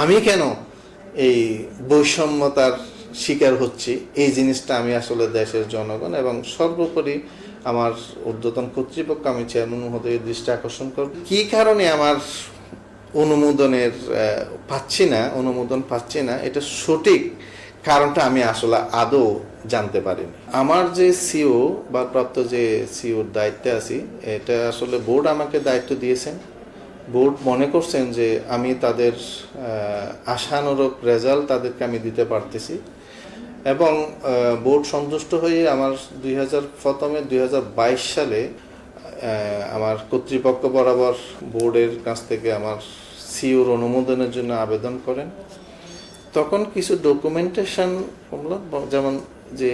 আমি কেন এই বৈষম্যতার শিকার হচ্ছি? এই জিনিসটা আমি আসলে দেশের জনগণ এবং সর্বোপরি আমার ঊর্ধ্বতন কর্তৃপক্ষ, আমি চেয়ারম্যান মহোদয়ের দৃষ্টি আকর্ষণ করব কি কারণে আমার অনুমোদনের পাচ্ছি না, অনুমোদন পাচ্ছি না, এটা সঠিক কারণটা আমি আসলে আদৌ জানতে পারিনি। আমার যে সিও বা প্রাপ্ত যে সিওর দায়িত্বে আছি, এটা আসলে বোর্ড আমাকে দায়িত্ব দিয়েছেন বোর্ড মনে করছেন যে আমি তাদের আশানুরূপ রেজাল্ট তাদেরকে আমি দিতে পারতেছি। এবং বোর্ড সন্তুষ্ট হয়ে আমার দুই হাজার প্রথমে দুই হাজার বাইশ সালে আমার কর্তৃপক্ষ বরাবর বোর্ডের কাছ থেকে আমার সিওর অনুমোদনের জন্য আবেদন করেন। তখন কিছু ডকুমেন্টেশন যেমন যে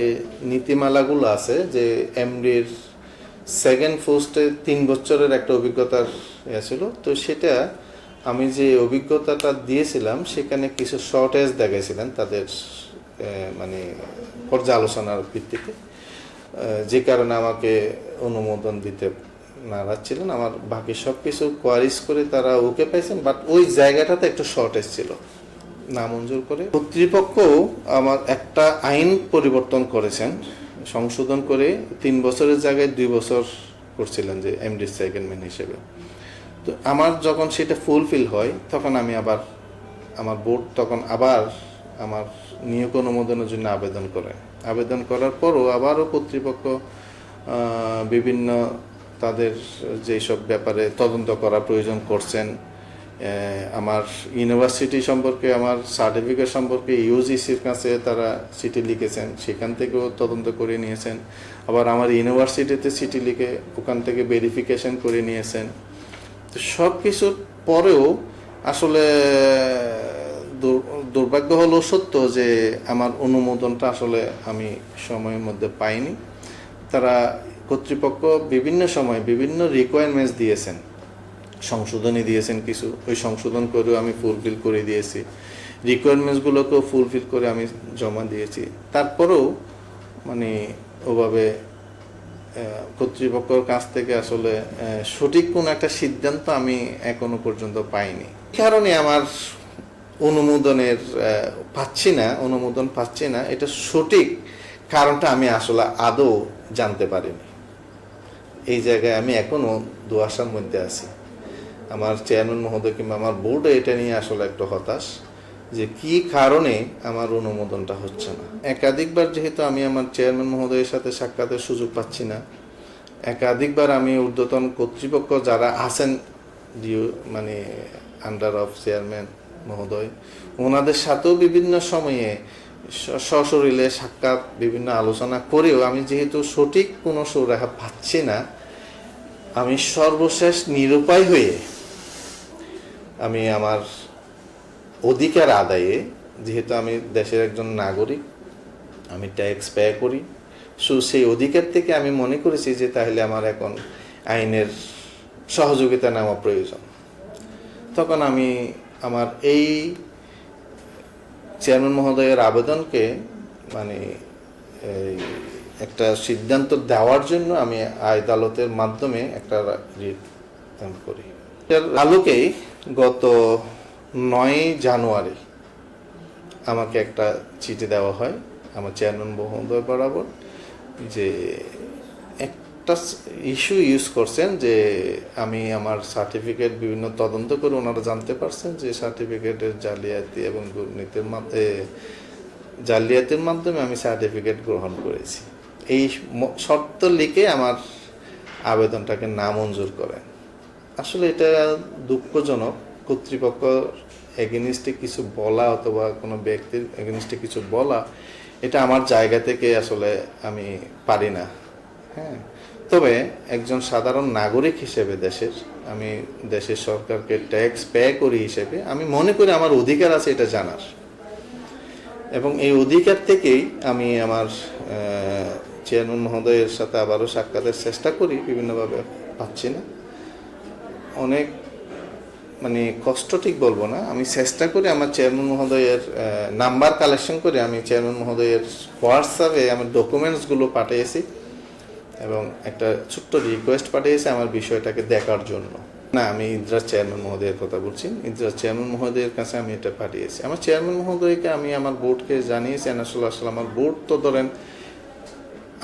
নীতিমালাগুলো আছে, যে এমডির সেকেন্ড পোস্টে তিন বছরের একটা অভিজ্ঞতার ইয়ে ছিল। তো সেটা আমি যে অভিজ্ঞতাটা দিয়েছিলাম, সেখানে কিছু শর্টেজ দেখাইছিলেন তাদের মানে পর্যালোচনার ভিত্তিতে। যে কারণে আমাকে অনুমোদন দিতে নারাজ ছিলেন। আমার বাকি সব কিছু কোয়ারিজ করে তারা ওকে পাইছেন বাট ওই জায়গাটাতে একটু শর্টেজ ছিল। নামঞ্জুর করে। কর্তৃপক্ষ আমার একটা আইন পরিবর্তন করেছেন। সংশোধন করে তিন বছরের জায়গায় দুই বছর করছিলেন যে এমডি সেকেন্ড ম্যান হিসেবে। তো আমার যখন সেটা ফুলফিল হয়, তখন আমি আবার আমার বোর্ড তখন আবার আমার নিয়োগ অনুমোদনের জন্য আবেদন করে। আবেদন করার পরও আবারও কর্তৃপক্ষ বিভিন্ন তাদের যেসব ব্যাপারে তদন্ত করা প্রয়োজন করছেন আমার ইউনিভার্সিটি সম্পর্কে, আমার সার্টিফিকেট সম্পর্কে ইউজিসির কাছে তারা চিঠি লিখেছেন। সেখান থেকেও তদন্ত করে নিয়েছেন। আবার আমার ইউনিভার্সিটিতে চিঠি লিখে ওখান থেকে ভেরিফিকেশন করে নিয়েছেন। তো সব কিছুর পরেও আসলে দুর্ভাগ্য হলো সত্য যে আমার অনুমোদনটা আসলে আমি সময়ের মধ্যে পাইনি। তারা কর্তৃপক্ষ বিভিন্ন সময় বিভিন্ন রিকোয়ারমেন্টস দিয়েছেন। সংশোধনী দিয়েছেন কিছু, ওই সংশোধন করেও আমি ফুলফিল করে দিয়েছি। রিকোয়ারমেন্টসগুলোকেও ফুলফিল করে আমি জমা দিয়েছি। তারপরেও মানে ওভাবে কর্তৃপক্ষের কাছ থেকে আসলে সঠিক কোনো একটা সিদ্ধান্ত আমি এখনও পর্যন্ত পাইনি। কারণে আমার অনুমোদনের পাচ্ছি না, অনুমোদন পাচ্ছি না, এটা সঠিক কারণটা আমি আসলে আদৌ জানতে পারিনি। এই জায়গায় আমি এখনও দুয়াশার মধ্যে আছি। আমার চেয়ারম্যান মহোদয় কিংবা আমার বোর্ডে এটা নিয়ে আসলে একটু হতাশ যে কি কারণে আমার অনুমোদনটা হচ্ছে না। একাধিকবার যেহেতু আমি আমার চেয়ারম্যান মহোদয়ের সাথে সাক্ষাতের সুযোগ পাচ্ছি না, একাধিকবার আমি ঊর্ধ্বতন কর্তৃপক্ষ যারা আছেন ডিউ মানে আন্ডার অফ চেয়ারম্যান মহোদয়, ওনাদের সাথেও বিভিন্ন সময়ে সশরীরে সাক্ষাৎ, বিভিন্ন আলোচনা করেও আমি যেহেতু সঠিক কোনো সুরাহা পাচ্ছি না, আমি সর্বশেষ নিরুপায় হয়ে আমি আমার অধিকার আদায়ে, যেহেতু আমি দেশের একজন নাগরিক, আমি ট্যাক্স ব্যয় করি। সো সেই অধিকার থেকে আমি মনে করেছি যে তাহলে আমার এখন আইনের সহযোগিতা নেওয়া প্রয়োজন। তখন আমি আমার এই চেয়ারম্যান মহোদয়ের আবেদনকে মানে একটা সিদ্ধান্ত দেওয়ার জন্য আমি আদালতের মাধ্যমে একটা রিট করি। আলোকেই গত নয় জানুয়ারি আমাকে একটা চিঠি দেওয়া হয়, আমার চেয়ারম্যান মহোদয় বরাবর, যে একটা ইস্যু ইউজ করছেন যে আমি আমার সার্টিফিকেট বিভিন্ন তদন্ত করে ওনারা জানতে পারছেন যে সার্টিফিকেটের জালিয়াতি এবং দুর্নীতির মাধ্যমে জালিয়াতির মাধ্যমে আমি সার্টিফিকেট গ্রহণ করেছি। এই শর্ত লিখে আমার আবেদনটাকে নামঞ্জুর করেন। আসলে এটা দুঃখজনক। কর্তৃপক্ষ এগেনিস্টে কিছু বলা অথবা কোনো ব্যক্তির এগেনিস্টে কিছু বলা, এটা আমার জায়গা থেকে আসলে আমি পারি না। হ্যাঁ। তবে একজন সাধারণ নাগরিক হিসেবে দেশের, আমি দেশের সরকারকে ট্যাক্স পে করি হিসেবে, আমি মনে করি আমার অধিকার আছে এটা জানার। এবং এই অধিকার থেকেই আমি আমার চেয়ারম্যান মহোদয়ের সাথে আবারও সাক্ষাতের চেষ্টা করি, বিভিন্নভাবে পাচ্ছি না। অনেক মানে কষ্ট ঠিক বলব না। আমি চেষ্টা করি আমার চেয়ারম্যান মহোদয়ের নাম্বার কালেকশন করে আমি চেয়ারম্যান মহোদয়ের হোয়াটসঅ্যাপে আমার ডকুমেন্টসগুলো পাঠিয়েছি এবং একটা ছোট্ট রিকোয়েস্ট পাঠিয়েছি আমার বিষয়টাকে দেখার জন্য। না, আমি ইন্দ্রা চেয়ারম্যান মহোদয়ের কথা বলছি। ইন্দ্রা চেয়ারম্যান মহোদয়ের কাছে আমি এটা পাঠিয়েছি। আমার চেয়ারম্যান মহোদয়কে আমি আমার বোর্ডকে জানিয়েছি আসলে আসলে আমার বোর্ড তো ধরেন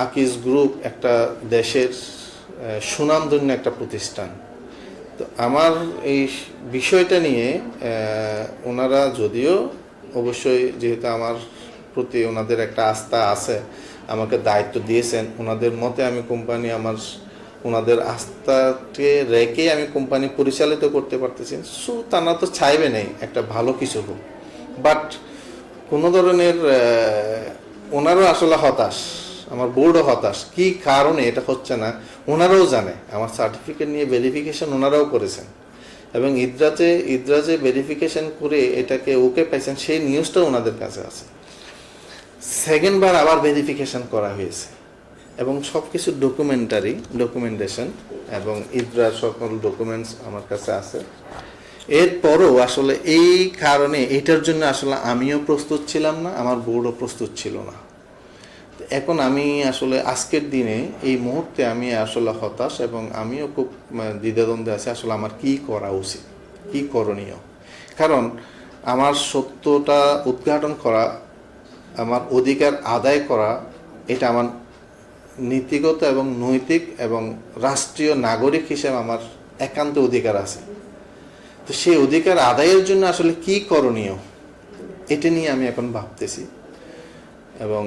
আকিজ গ্রুপ একটা দেশের সুনামধন্য একটা প্রতিষ্ঠান। তো আমার এই বিষয়টা নিয়ে ওনারা যদিও অবশ্যই যেহেতু আমার প্রতি ওনাদের একটা আস্থা আছে, আমাকে দায়িত্ব দিয়েছেন, ওনাদের মতে আমি কোম্পানি আমার, ওনাদের আস্থাকে রেখে আমি কোম্পানি পরিচালিত করতে পারতেছি। সো তারা তো চাইবে নেই একটা ভালো কিছু হোক। বাট কোনো ধরনের ওনারও আসলে হতাশ। আমার বোর্ডও হতাশ। কি কারণে এটা হচ্ছে না? ওনারাও জানে। আমার সার্টিফিকেট নিয়ে ভেরিফিকেশন ওনারাও করেছেন। এবং ইদ্রাতে ইদ্রাজে ভেরিফিকেশন করে এটাকে ওকে পাইছেন, সেই নিউজটাও ওনাদের কাছে আছে। সেকেন্ডবার আবার ভেরিফিকেশন করা হয়েছে। এবং সব কিছু ডকুমেন্টারি ডকুমেন্টেশন এবং ইদ্রার সকল ডকুমেন্টস আমার কাছে আছে। এরপরও আসলে এই কারণে এটার জন্য আসলে আমিও প্রস্তুত ছিলাম না, আমার বোর্ডও প্রস্তুত ছিল না। এখন আমি আসলে আজকের দিনে, এই মুহূর্তে আমি আসলে হতাশ এবং আমিও খুব দ্বিধাদ্বন্দ্বে আছি আসলে আমার কি করা উচিত, কি করণীয়। কারণ আমার সত্যটা উদ্ঘাটন করা, আমার অধিকার আদায় করা, এটা আমার নীতিগত এবং নৈতিক এবং রাষ্ট্রীয় নাগরিক হিসেবে আমার একান্ত অধিকার আছে। তো সেই অধিকার আদায়ের জন্য আসলে কি করণীয়, এটা নিয়ে আমি এখন ভাবতেছি এবং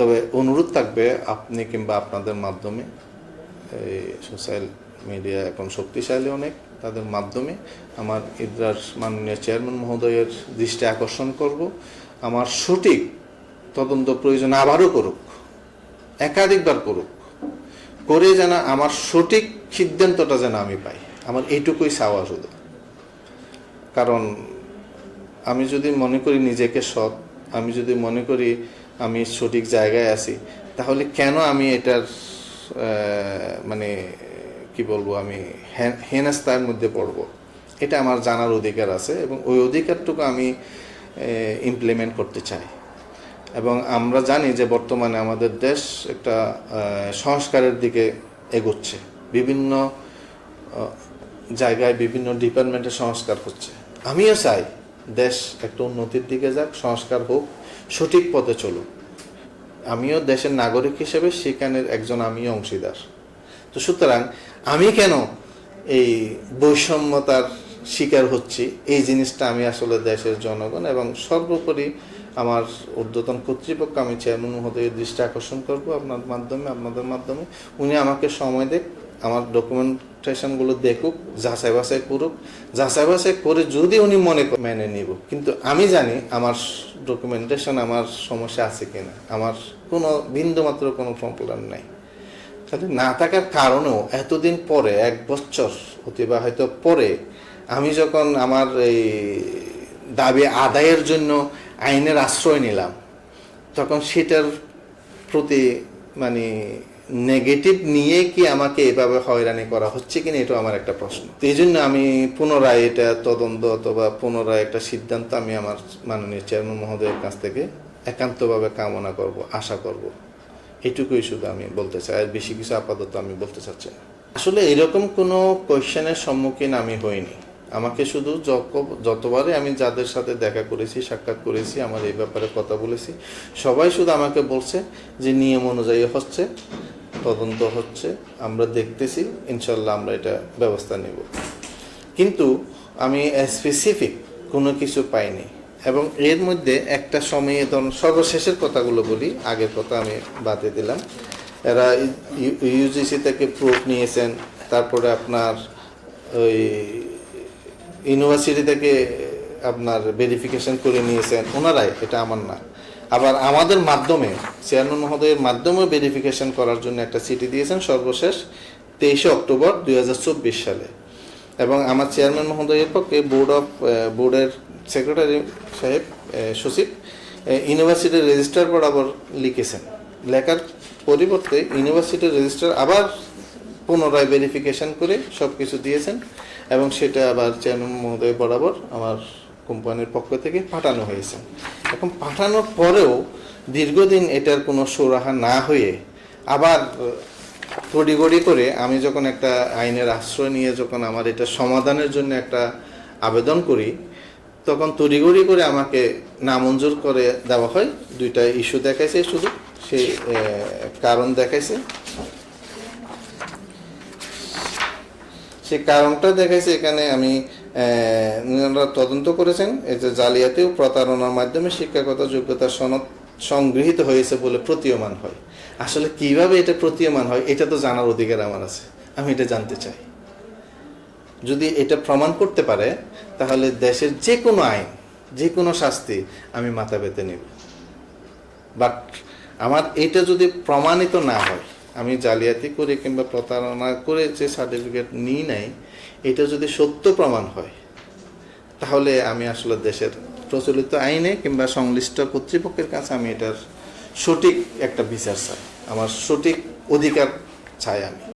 তবে অনুরোধ থাকবে আপনি কিংবা আপনাদের মাধ্যমে, এই সোশ্যাল মিডিয়া এখন শক্তিশালী অনেক, তাদের মাধ্যমে আমার ইদ্রার মাননীয় চেয়ারম্যান মহোদয়ের দৃষ্টি আকর্ষণ করব। আমার সঠিক তদন্ত প্রয়োজন আবারও করুক, একাধিকবার করুক, করে যেন আমার সঠিক সিদ্ধান্তটা যেন আমি পাই। আমার এইটুকুই চাওয়া শুধু। কারণ আমি যদি মনে করি নিজেকে সৎ, আমি যদি মনে করি আমি সঠিক জায়গায় আছি, তাহলে কেন আমি এটার মানে কি বলব আমি হেনস্তার মধ্যে পড়ব? এটা আমার জানার অধিকার আছে এবং ওই অধিকারটুকু আমি ইমপ্লিমেন্ট করতে চাই। এবং আমরা জানি যে বর্তমানে আমাদের দেশ একটা সংস্কারের দিকে এগোচ্ছে। বিভিন্ন জায়গায় বিভিন্ন ডিপার্টমেন্টে সংস্কার হচ্ছে। আমিও চাই দেশ একটা উন্নতির দিকে যাক, সংস্কার হোক, সঠিক পথে চলুক। আমিও দেশের নাগরিক হিসেবে সেখানের একজন আমিও অংশীদার। তো সুতরাং আমি কেন এই বৈষম্যতার শিকার হচ্ছি? এই জিনিসটা আমি আসলে দেশের জনগণ এবং সর্বোপরি আমার ঊর্ধ্বতন কর্তৃপক্ষ, আমি চেয়ারম্যান মহোদয়ের দৃষ্টি আকর্ষণ করব আপনার মাধ্যমে, আপনাদের মাধ্যমে। উনি আমাকে সময় দেখ আমার ডকুমেন্টেশনগুলো দেখুক, যাচাই বাছাই করুক। যাচাই বাছাই করে যদি উনি মনে মেনে নিব। কিন্তু আমি জানি আমার ডকুমেন্টেশন আমার সমস্যা আছে কিনা। আমার কোনো বিন্দুমাত্র কোনো প্রবলেম নাই। তাহলে না থাকার কারণেও এতদিন পরে, এক বছর অতিবাহিত পরে, আমি যখন আমার এই দাবি আদায়ের জন্য আইনের আশ্রয় নিলাম, তখন সেটার প্রতি মানে নেগেটিভ নিয়ে কি আমাকে এভাবে হয়রানি করা হচ্ছে কিনা এটা আমার একটা প্রশ্ন। এই জন্য আমি পুনরায় এটা তদন্ত অথবা পুনরায় একটা সিদ্ধান্ত আমি আমার মাননীয় চেয়ারম্যান মহোদয়ের কাছ থেকে একান্তভাবে কামনা করব, আশা করব। এটুকুই শুধু আমি বলতে চাই, আর বেশি কিছু আপাতত আমি বলতে চাচ্ছি না। আসলে এরকম কোনো কোয়েশ্চেনের সম্মুখীন আমি হইনি। আমাকে শুধু যতবারই আমি যাদের সাথে দেখা করেছি, সাক্ষাৎ করেছি, আমার এই ব্যাপারে কথা বলেছি, সবাই শুধু আমাকে বলছে যে নিয়ম অনুযায়ী হচ্ছে। তদন্ত হচ্ছে, আমরা দেখতেছি, ইনশাল্লাহ আমরা এটা ব্যবস্থা নেব। কিন্তু আমি স্পেসিফিক কোনো কিছু পাইনি এবং এর মধ্যে একটা সময়ে ধরুন সর্বশেষের কথাগুলো বলি, আগের কথা আমি বাদে দিলাম। এরা ইউজিসি থেকে প্রুফ নিয়েছেন, তারপরে আপনার ওই ইউনিভার্সিটি থেকে আপনার ভেরিফিকেশন করে নিয়েছেন, ওনারাই, এটা আমার না। আবার আমাদের মাধ্যমে, চেয়ারম্যান মহোদয়ের মাধ্যমে ভেরিফিকেশন করার জন্য একটা চিঠি দিয়েছেন সর্বশেষ তেইশে অক্টোবর দু হাজার চব্বিশ সালে। এবং আমার চেয়ারম্যান মহোদয়ের পক্ষে বোর্ড অফ বোর্ডের সেক্রেটারি সাহেব সচিব ইউনিভার্সিটির রেজিস্ট্রার বরাবর লিখেছেন। লেখার পরিবর্তে ইউনিভার্সিটির রেজিস্ট্রার আবার পুনরায় ভেরিফিকেশন করে সব কিছু দিয়েছেন এবং সেটা আবার চেয়ারম্যান মহোদয় বরাবর আমার কোম্পানির পক্ষ থেকে পাঠানো হয়েছে। এখন পাঠানোর পরেও দীর্ঘদিন এটার কোনো সুরাহা না হয়ে আবার তড়িগড়ি করে আমি যখন একটা আইনের আশ্রয় নিয়ে যখন আমার এটা সমাধানের জন্য একটা আবেদন করি তখন তড়িগড়ি করে আমাকে নামঞ্জুর করে দেওয়া হয়। দুইটা ইস্যু দেখাইছে শুধু আহ, কারণ দেখাইছে। সে কারণটা দেখাইছে এখানে আমি তদন্ত করেছেন যে জালিয়াতি ও প্রতারণার মাধ্যমে শিক্ষাগত যোগ্যতা সনদ সংগৃহীত হয়েছে বলে প্রতীয়মান হয়। আসলে কীভাবে এটা প্রতীয়মান হয়, এটা তো জানার অধিকার আমার আছে, আমি এটা জানতে চাই। যদি এটা প্রমাণ করতে পারে, তাহলে দেশের যে কোনো আইন যে কোনো শাস্তি আমি মাথা পেতে নেব। বাট আমার এটা যদি প্রমাণিত না হয় আমি জালিয়াতি করে কিংবা প্রতারণা করে যে সার্টিফিকেট নিই নাই, এটা যদি সত্য প্রমাণ হয়, তাহলে আমি আসলে দেশের প্রচলিত আইনে কিংবা সংশ্লিষ্ট কর্তৃপক্ষের কাছে আমি এটার সঠিক একটা বিচার চাই। আমার সঠিক অধিকার চাই আমি।